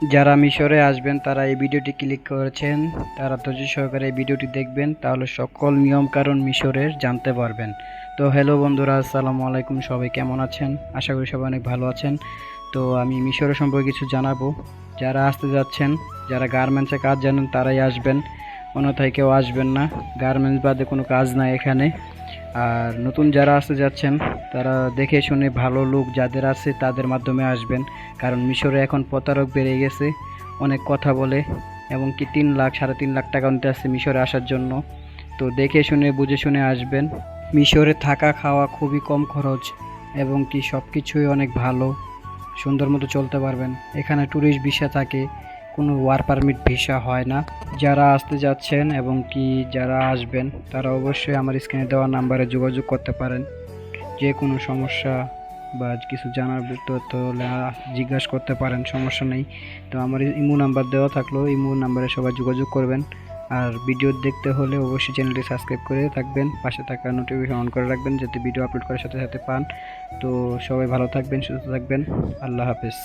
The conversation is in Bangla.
যারা মিশরে আসবেন, তারা এই ভিডিওটি ক্লিক করেছেন। তারা ধৈর্য সহকারে এই ভিডিওটি দেখবেন, তাহলে সকল নিয়মকানুন মিশরের জানতে পারবেন। তো হ্যালো বন্ধুরা, আসসালামু আলাইকুম, সবাই কেমন আছেন? আশা করি সবাই অনেক ভালো আছেন। তো আমি মিশরের সম্পর্কে কিছু জানাব। যারা আসতে যাচ্ছেন, যারা গার্মেন্টসে কাজ জানেন, তারাই আসবেন। অন্যথায় কেউ আসবেন না। গার্মেন্টস বাদে কোনো কাজ নাই এখানে। আর নতুন যারা আসতে যাচ্ছেন, তারা দেখে শুনে ভালো লোক যাদের আছে তাদের মাধ্যমে আসবেন। কারণ মিশরে এখন প্রতারক বেড়ে গেছে, অনেক কথা বলে, এবং কি তিন লাখ, সাড়ে তিন লাখ টাকা নিতে আসছে মিশরে আসার জন্য। তো দেখে শুনে, বুঝে শুনে আসবেন। মিশরে থাকা খাওয়া খুবই কম খরচ, এবং কি সব কিছুই অনেক ভালো, সুন্দর মতো চলতে পারবেন। এখানে ট্যুরিস্ট ভিসা থাকে কোনো ওয়ার পারমিট ভিসা হয় না। যারা আসতে যাচ্ছেন এবং কি যারা আসবেন, তারা অবশ্যই আমার স্ক্রিনে দেওয়া নাম্বারে যোগাযোগ করতে পারেন। যে কোনো সমস্যা বা কিছু জানার তথ্য হলে জিজ্ঞাসা করতে পারেন, সমস্যা নেই। তো আমার ইমো নাম্বার দেওয়া থাকল, ইমো নাম্বারে সবাই যোগাযোগ করবেন। আর ভিডিও দেখতে হলে অবশ্যই চ্যানেলটি সাবস্ক্রাইব করে থাকবেন, পাশে থাকা নোটিফিকেশন অন করে রাখবেন যাতে ভিডিও আপলোড করার সাথে সাথে পান। তো সবাই ভালো থাকবেন, সুস্থ থাকবেন, আল্লাহ হাফেজ।